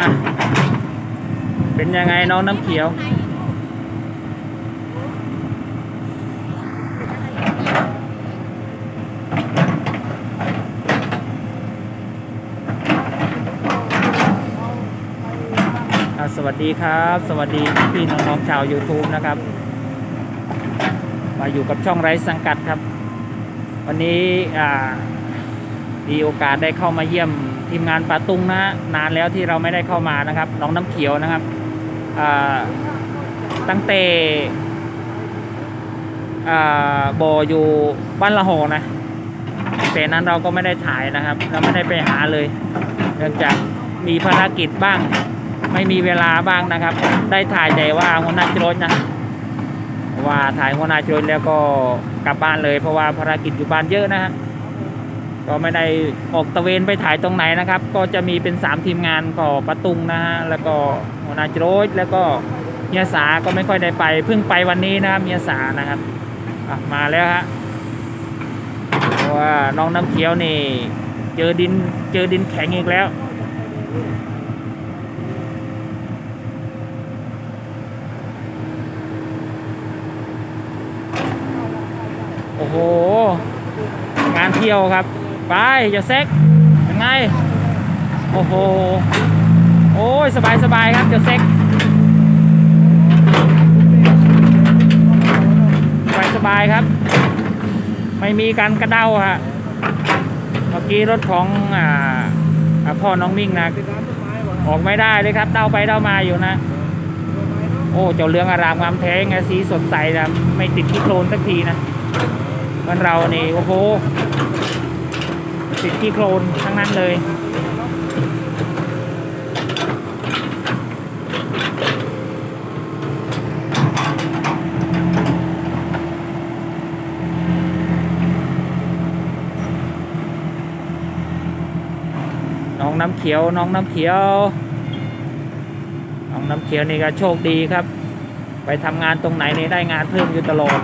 อะเป็นยังไงน้องน้ำเขียวอะสวัสดีครับ สวัสดีพี่ๆน้องๆชาว YouTube นะครับ มาอยู่กับช่องไร้สังกัดครับ วันนี้อ่ามีโอกาสได้เข้ามาเยี่ยม ทีมงานปาตุงนะนานแล้วที่เราไม่ได้เข้ามานะครับน้องน้ำเขียวนะครับตั้งแต่บ่ออยู่บ้านละหอนะแต่นั้นเราก็ไม่ได้ถ่ายนะครับ เราไม่ได้ไปหาเลย เนื่องจากมีภารกิจบ้าง ไม่มีเวลาบ้างนะครับ ได้ถ่ายแต่ว่าหัวหน้าจรถนะว่าถ่ายหัวหน้าจรถแล้วก็กลับบ้านเลย เพราะว่าภารกิจอยู่บ้านเยอะนะฮะ ก็ไม่ได้ออกตะเวนไปถ่ายตรงไหนนะครับ ก็จะมีเป็นสามทีมงานก็ปะตุงนะฮะแล้วก็หัวหน้าจรถแล้วก็เมียสาก็ไม่ค่อยได้ไป เพิ่งไปวันนี้นะครับเมียสานะครับมาแล้วฮะเพราะว่าน้องน้ำเขียวนี่ เจอดินเจอดินแข็งอีกแล้วโอ้โห งานเที่ยวครับ ไปจะเซ็กยังไง โอ้โห โอ้ย สบายสบายครับจะเซ็กสบายสบายครับ ไม่มีการกระเด้าฮะเมื่อกี้รถของอ่าพ่อน้องมิ่งนะออกไม่ได้เลยครับเด้าไปเด้ามาอยู่นะ โอ้ เจ้าเรืองอารามงามแท้ไงสีสดใสนะไม่ติดขี้โคลนสักทีนะบ้านเรานี่โอ้โห ติดขี้โคลนทั้งนั้นเลย น้องน้ำเขียว น้องน้ำเขียว น้องน้ำเขียวนี่ก็โชคดีครับ ไปทำงานตรงไหนนี่ได้งานเพิ่มอยู่ตลอด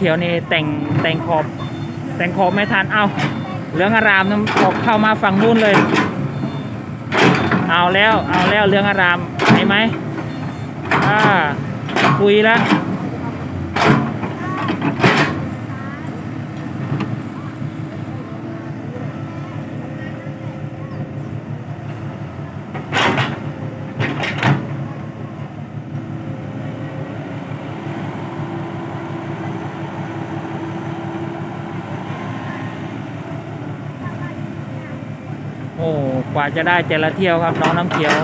เขียวนี่แต่งแต่งขอบแต่งขอบไม่ทันเอาเหลืองอารามน้ำออกเข้ามาฝั่งนู้นเลย เอาแล้วเอาแล้วเหลืองอารามไหนไหมอ่าคุยแล้ว โอ้กว่าจะได้แต่ละเที่ยวครับ น้องน้ำเขียว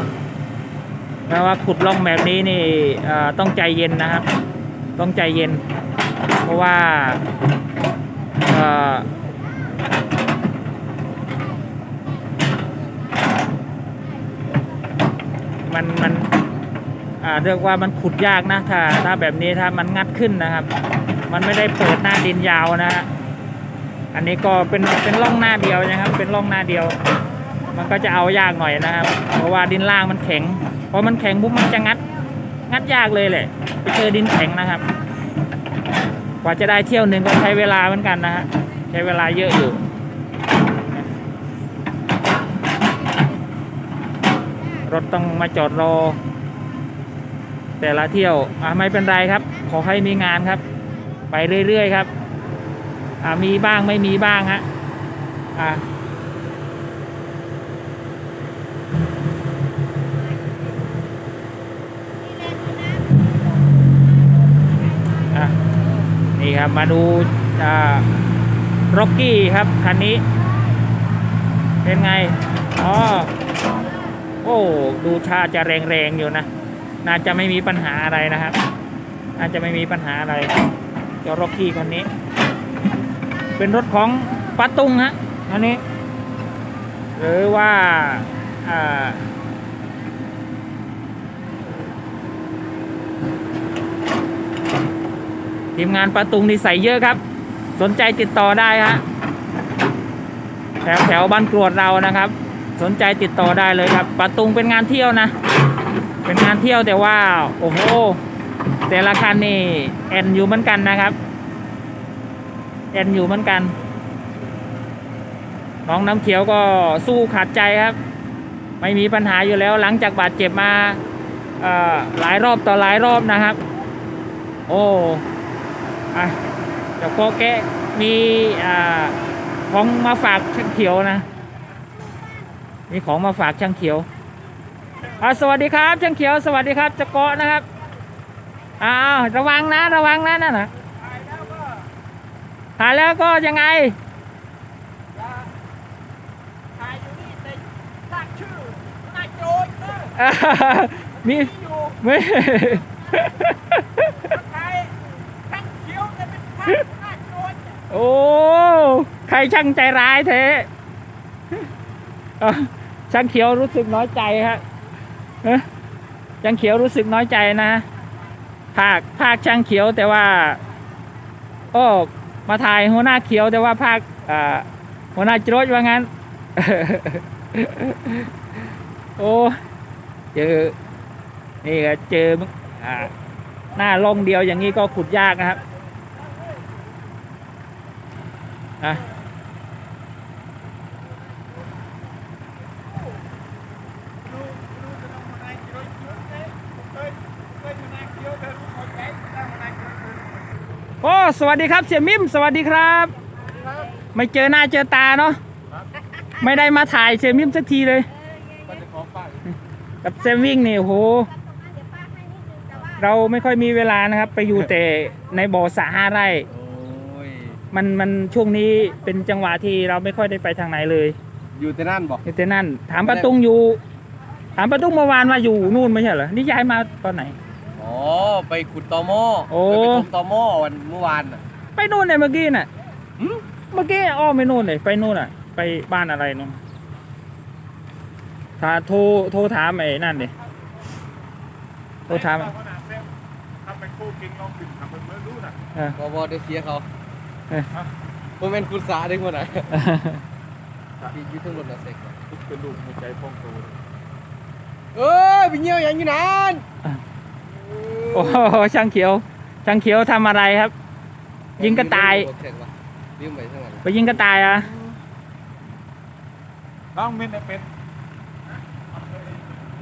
แปลว่าขุดล่องแบบนี้นี่ต้องใจเย็นนะครับ ต้องใจเย็น เพราะว่าอมันมันเรียกว่ามันขุดยากนะถ้าถ้าแบบนี้ถ้ามันงัดขึ้นนะครับ มันไม่ได้เปิดหน้าดินยาวนะฮะอันนี้ก็เป็นเป็นร่องหน้าเดียวนะครับ เป็นร่องหน้าเดียว มันก็จะเอายากหน่อยนะครับ เพราะว่าดินล่างมันแข็งพอมันแข็งปุ๊บมันจะงัด งัดยากเลยแหละไปเจอดินแข็งนะครับ กว่าจะได้เที่ยวหนึ่งก็ใช้เวลาเหมือนกันนะฮะ ใช้เวลาเยอะอยู่รถต้องมาจอดรอ แต่ละเที่ยวอะไม่เป็นไรครับ ขอให้มีงานครับ ไปเรื่อยๆครับอ่ามีบ้างไม่มีบ้างฮะอ่า ครับ มาดูร็อกกี้ครับคันนี้ เป็นไง อ๋อ โอ้ ดูชาจะแรงๆอยู่นะ น่าจะไม่มีปัญหาอะไรนะครับ น่าจะไม่มีปัญหาอะไรเจ้าร็อกกี้คันนี้ เป็นรถของปะตุงฮะอันนี้ หรือว่าอ่า ทีมงานปะตุงนี่ใส่เยอะครับ สนใจติดต่อได้ฮะแถวแถวบ้านกรวดเรานะครับ สนใจติดต่อได้เลยครับปะตุงเป็นงานเที่ยวนะ เป็นงานเที่ยวแต่ว่า โอ้โหแต่ละคันนี่แอนอยู่เหมือนกันนะครับแอนอยู่เหมือนกันน้องน้ำเขียวก็สู้ขาดใจครับ ไม่มีปัญหาอยู่แล้วหลังจากบาดเจ็บมาหลายรอบต่อหลายรอบนะครับ โอ้ อะเดี๋ยวก็แกะมีอ่าของมาฝากช่างเขียวนะมีของมาฝากช่างเขียวอ่าสวัสดีครับช่างเขียว สวัสดีครับจะเกาะนะครับอ้าวระวังนะ ระวังนะนั่นนะถ่ายแล้วก็ยังไงถ่ายอยู่นี่แต่ตั้งชื่อนายโจรเนอะอ่ามีอยู่ไม่ ถ่ายตั้งเขียวแต่เป็นภาพนาย โอ้ ใครช่างใจร้ายเทช่างเขียวรู้สึกน้อยใจฮะช่างเขียวรู้สึกน้อยใจนะ ภาคภาคช่างเขียวแต่ว่าโอ้มาถ่ายหัวหน้าเขียวแต่ว่าภาคหัวหน้าโจรว่างั้น โอ้เจอนี่ก็เจออหน้าลงเดียวอย่างนี้ก็ขุดยากนะครับ อะโอ้ สวัสดีครับ เสียมิม สวัสดีครับ ไม่เจอหน้าเจอตาเนาะ ไม่ได้มาถ่ายเสียมิมสักทีเลย กับเซมวิ่งนี่โอ้โห เราไม่ค่อยมีเวลานะครับ ไปอยู่แต่ในบ่อสระห้าไร่โอ้ย มันมันช่วงนี้เป็นจังหวะที่เราไม่ค่อยได้ไปทางไหนเลยอยู่แต่นั่นบอกอยู่แต่นั่น ถามประตุงอยู่ ถามประตุงเมื่อวานมาอยู่นู่นไม่ใช่เหรอนี่ย้ายมาตอนไหน อ๋อ ไปขุดตอหม้อโอ้ ไปขุดตอหม้อวันเมื่อวานน่ะไปนู่นเนี่ยเมื่อกี้น่ะหืมเมื่อกี้อ้อมไปนู่นเลยไปนู่นอะ ไปบ้านอะไรนู่นถ้าโทรโทรถามไอ้นั่นดิโทรถามขนาดเซลทำเป็นคู่กินลองกินทำเป็นเมื่อรู้น่ะเออ บอบอได้เสียเขาเอ้ย ผมเป็นคุณสาได้คนไหนพี่ยืดทั้งรถนะเซ็กทุกกระดูกหัวใจพองโตเอ้ยไปเงี้ยวอย่างอยู่นานโอ้โหช่างเขียว ช่างเขียวทำอะไรครับ ยิงกระต่ายไปยิงกระต่ายอะน้องมินเป็น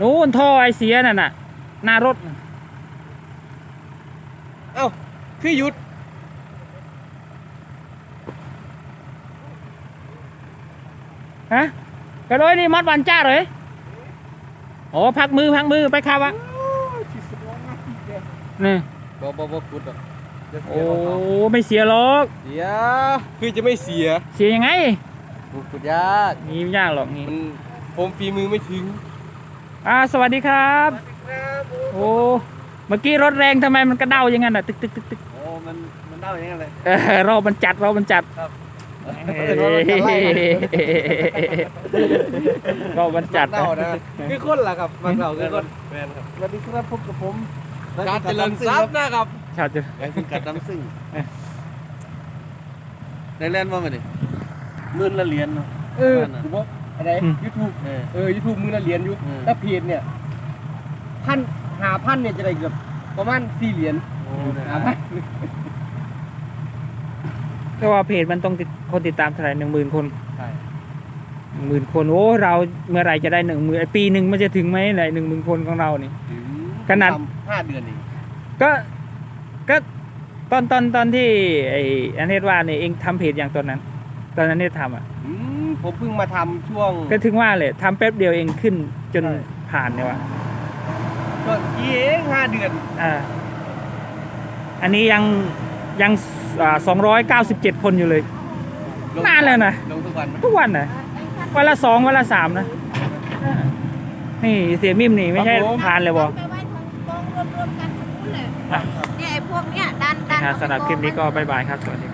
นู่นท่อไอเสียนั่นน่ะหน้ารถ เอ้าคือหยุด ฮะกระโดดนี่มัดวันจ้าเลยโอ้พักมือพักมือไปครับวะที่สมองนะพี่แกนี่บอบอบอขุดหรอกเดี๋ยวเสีโอ้ยเขาไม่เสียหรอกเสียคือจะไม่เสีย เสียยังไงขุดขุดยากนี่ไม่ยากหรอกนี่มันผมฝีมือไม่ถึงอ่าสวัสดีครับครับโอ้เมื่อกี้รถแรงทำไมมันกระเด้าอย่างนั้นอะตึกตึกตึกตึกโอ้มันมันเล่าอย่างนั้นเลยเออรอบมันจัดรอบมันจัดครับ เอ้ยรอบมันจัดเล่านะคือคนล่ะครับมันเล่าคือคนแมนครับสวัสดีครับพบกับผมการเจริญทรัพย์นะครับชาติไอ้คุณกัดน้ำซึ่งได้เล่นว่ามันนี่มื่นละเหรียญเนาะเออนั่นน่ะผมว่าอะไรยูทูบเออยูทูบมือละเหรียญอยู่ถ้าเพจเนี่ยพันหาพันเนี่ยจะได้เกือบประมาณสี่เหรียญโอ้เนี่ยหาพันก็ว่าเพจมันต้องติด คนติดตามเท่าไหร่หนึ่งหมื่นคนใช่หนึ่งหมื่นคนโอ้เราเมื่อไหรจะได้หนึ่งหมื่นปีหนึ่งมันจะถึงไหมไหนหนึ่งหมื่นคนของเรานี่ ถึงขนาด ทำห้าเดือนเองก็ก็ตอนตอนตอนที่ไอ้อันเนตว่าเนี่ยเองทำเพจอย่างตอนนั้น ตอนนั้นเนตทำอะ อืมผมเพิ่งมาทำช่วง ก็ถึงว่าเลยทำแป๊บเดียวเองขึ้นจนใช่ ผ่านเนี่ยว่ะก็เย้งห้าเดือนอ่าอันนี้ยังยังสองร้อยเก้าสิบเจ็ดคนอยู่เลยลง นานแล้วนะลงทุกวันไหมทุกวันนะวันละสองวันละสามนะอ่านี่เสียมิมนี่ไม่ใช่ผ่านเลยบอไปไว้ทางกองรวมๆกันทั้งนู้นเลยอะเนี่ยไอ้พวกเนี้ยดันดันสำหรับคลิปนี้ก็บายบายครับ สวัสดีครับ